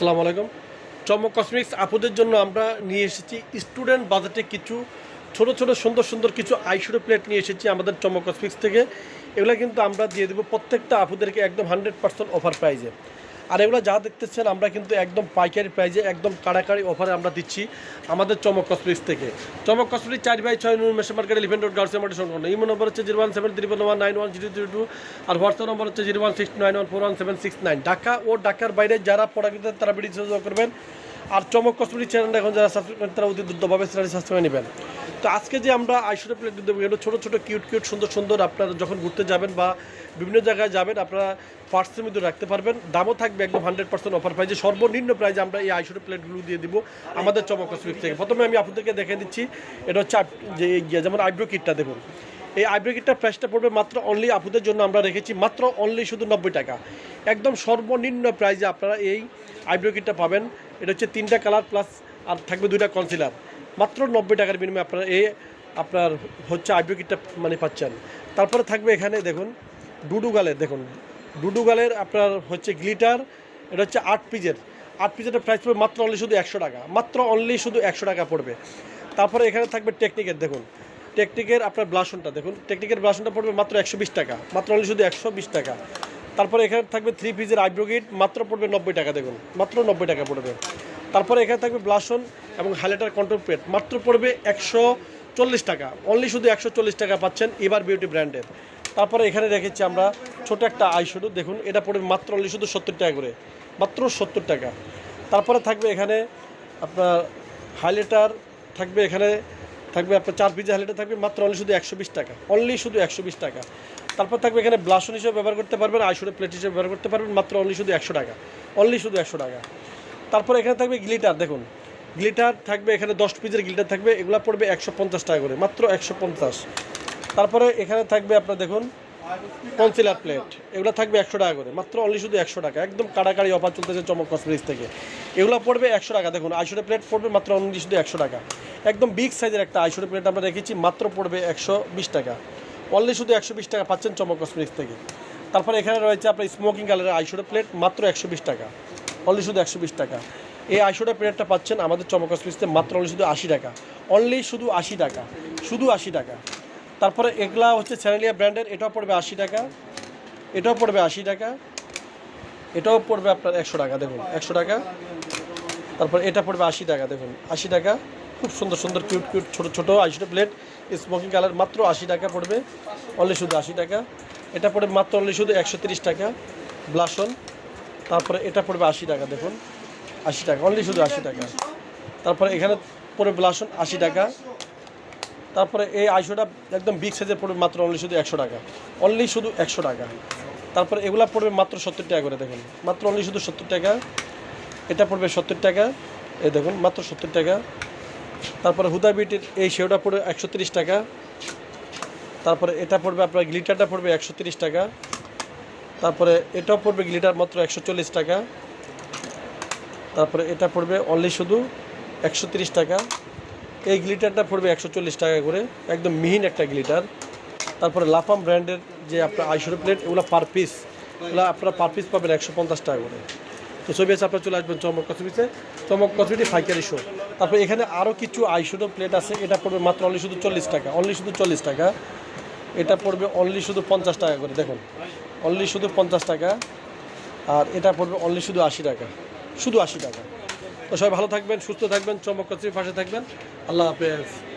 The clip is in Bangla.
আসসালামু আলাইকুম। চমক কসমিক্স আপুদের জন্য আমরা নিয়ে এসেছি স্টুডেন্ট বাজেটে কিছু ছোট ছোট, সুন্দর সুন্দর কিছু আইশুরো প্লেট নিয়ে এসেছি আমাদের চমক কসমিক্স থেকে। এগুলো কিন্তু আমরা দিয়ে দেবো প্রত্যেকটা আপুদেরকে একদম হান্ড্রেড পার্সেন্ট অফার প্রাইজে আর এগুলো যা দেখতেছেন, আমরা কিন্তু একদম পাইকারি প্রাইজে একদম কাড়াকাড়ি অফারে আমরা দিচ্ছি আমাদের চমক কসমিক্স থেকে। চমক কসমিক্স চার বাই ছয় নূর মেশো market eleven road girls market সংলগ্ন ইমো নম্বর হচ্ছে zero one seven triple one nine one zero zero two আর হোয়াটসঅ্যাপ নম্বর হচ্ছে zero one six nine one four one seven six nine Dhaka ও ঢাকার বাইরে যারা প্রোডাক্ট তারা ভিডিও করবেন। আর চমক কসমেটিক চ্যানেলটা এখন যারা সাবস্ক্রাইব করেন তারা অতি দ্রুতভাবে চ্যানেলটি সাবস্ক্রাইব নেবেন। তো আজকে যে আমরা আইশোটা প্লেট দেবো এগুলো ছোটো ছোটো কিউট কিউট সুন্দর সুন্দর আপনারা যখন ঘুরতে যাবেন বা বিভিন্ন জায়গায় যাবেন, আপনারা পার্সের মধ্যে রাখতে পারবেন। দামও থাকবে একদম হান্ড্রেড পার্সেন্ট অফার প্রাইজে সর্বনিম্ন প্রাইজে আমরা এই আইশোটা প্লেটগুলো দিয়ে দিব আমাদের চমক থেকে। প্রথমে আমি আপনাদেরকে দেখে দিচ্ছি, এটা হচ্ছে যে যেমন আইব্রো কিটটা দেখুন। এই আইব্রো কিটটার প্রাইসটা পড়বে মাত্র অনলি আপুদের জন্য আমরা রেখেছি, মাত্র অনলি শুধু নব্বই টাকা। একদম সর্বনিম্ন প্রাইজে আপনারা এই আইব্রো কিটটা পাবেন। এটা হচ্ছে তিনটা কালার প্লাস আর থাকবে দুইটা কনসিলার মাত্র নব্বই টাকার বিনিময়ে আপনারা এ আপনার হচ্ছে আইব্রো কিটটা মানে পাচ্ছেন। তারপরে থাকবে এখানে দেখুন, ডুডু গালের, দেখুন, ডুডু গালের আপনার হচ্ছে গ্লিটার, এটা হচ্ছে আট পিজের। আট পিজের প্রাইস পড়বে মাত্র অনলি শুধু একশো টাকা। মাত্র অনলি শুধু একশো টাকা পড়বে। তারপরে এখানে থাকবে টেকনিকের দেখুন টেকনিকের আপনার ব্লাসনটা দেখুন টেকনিকের ব্লাসনটা পড়বে মাত্র একশো বিশ টাকা। মাত্র অনলি শুধু একশো বিশ টাকা। তারপরে এখানে থাকবে থ্রি পিজের আইব্রো কিট, মাত্র পড়বে নব্বই টাকা, দেখুন, মাত্র নব্বই টাকা পড়বে। তারপরে এখানে থাকবে ব্লাসন এবং হাইলাইটার কন্ট্রোল প্লেট মাত্র পড়বে একশো চল্লিশ টাকা। অনলি শুধু একশো চল্লিশ টাকা পাচ্ছেন এবার বিউটি ব্র্যান্ডের তারপরে এখানে রেখেছি আমরা ছোট একটা আইশ্যাডো দেখুন, এটা পড়বে মাত্র অনলি শুধু সত্তর টাকা করে। মাত্র সত্তর টাকা। তারপরে থাকবে এখানে আপনার হাইলাইটার থাকবে এখানে, থাকবে আপনার চার পিজা হাইলাইটার থাকবে মাত্র অনলি শুধু একশো বিশ টাকা। অনলি শুধু একশো বিশ টাকা। তারপর থাকবে এখানে ব্লাসন হিসেবে ব্যবহার করতে পারবেন আইশুডো প্লেট হিসেবে ব্যবহার করতে পারবেন, মাত্র অনলি শুধু একশো টাকা। অনলি শুধু একশো টাকা। তারপর এখানে থাকবে গ্লিটার দেখুন। গ্লিটার থাকবে, এখানে দশ পিসের গ্লিটার থাকবে, এগুলো পড়বে একশো পঞ্চাশ টাকা করে, মাত্র একশো পঞ্চাশ। তারপরে এখানে থাকবে আপনার দেখুন কনসিলার প্লেট এগুলো থাকবে একশো টাকা করে, মাত্র অনলি শুধু একশো টাকা। একদম কাড়াকাড়ি অফার চলতেছে চমক কসমেটিক্স থেকে। এগুলো পড়বে একশো টাকা, দেখুন আইশোটা প্লেট পড়বে মাত্র অনলি শুধু একশো টাকা। একদম বিগ সাইজের একটা আইশোটা প্লেট আমরা রেখেছি মাত্র পড়বে একশো বিশ টাকা। অনলি শুধু একশো বিশ টাকা পাচ্ছেন চমক কসমেটিক্স থেকে। তারপরে এখানে রয়েছে আপনার স্মোকিং কালারের আইশোটা প্লেট মাত্র একশো বিশ টাকা। অনলি শুধু একশো বিশ টাকা। এই আইশোটা প্লেটটা পাচ্ছেন আমাদের চমক কসমেটিক্সে মাত্র অনলি শুধু আশি টাকা। অনলি শুধু আশি টাকা। শুধু আশি টাকা। তারপরে এগুলা হচ্ছে চ্যানেলিয়া ব্র্যান্ডের এটাও পড়বে আশি টাকা। এটাও পড়বে আশি টাকা। এটাও পড়বে আপনার একশো টাকা, দেখুন, একশো টাকা। তারপর এটা পড়বে আশি টাকা, দেখুন, আশি টাকা। খুব সুন্দর সুন্দর কিউট কিউট ছোটো ছোটো আইশো প্লেট স্মোকিং কালার মাত্র আশি টাকা পড়বে। অনলি শুধু আশি টাকা। এটা পড়বে মাত্র অনলি শুধু একশো টাকা। ব্লাসন তারপরে এটা পড়বে আশি টাকা, দেখুন। আশি টাকা অনলি শুধু আশি টাকা। তারপরে এখানে পড়বে ব্লাসন আশি টাকা। তারপরে এই আইশোটা একদম বিগ সাইজের পড়বে মাত্র অনলি শুধু একশো টাকা। অনলি শুধু একশো টাকা। তারপরে এগুলো পড়বে মাত্র সত্তর টাকা করে, দেখুন। মাত্র অনলি শুধু সত্তর টাকা। এটা পড়বে সত্তর টাকা। এই দেখুন, মাত্র সত্তর টাকা। তারপরে হুদা বিটির এই সেওটা পড়বে একশো টাকা। তারপরে এটা পড়বে আপনার গ্লিটারটা পড়বে একশো টাকা। তারপরে এটাও পড়বে গ্লিটার মাত্র একশো চল্লিশ টাকা। তারপরে এটা পড়বে অনলি শুধু একশো টাকা। এই গ্লিটারটা পড়বে একশো চল্লিশ টাকা করে, একদম মিহিন একটা গ্লিটার। তারপরে লাফাম ব্র্যান্ডের যে আপনার আইশোর প্লেট, এগুলো পার পিস এগুলো আপনারা পার পিস পাবেন একশো পঞ্চাশ টাকা করে। তো ছবি আছে, আপনারা চলে আসবেন চমক কসমিতে চমক কসমিটি ফাইকারি শো তারপরে এখানে আরও কিছু আইশোডো প্লেট আছে, এটা পড়বে মাত্র অনলি শুধু চল্লিশ টাকা অনলি শুধু চল্লিশ টাকা। এটা পড়বে অনলি শুধু পঞ্চাশ টাকা করে, দেখুন। অনলি শুধু পঞ্চাশ টাকা, আর এটা পড়বে অনলি শুধু আশি টাকা। শুধু আশি টাকা। তো সবাই ভালো থাকবেন সুস্থ থাকবেন চমক পাশে থাকবেন। আল্লাহ হাফেজ।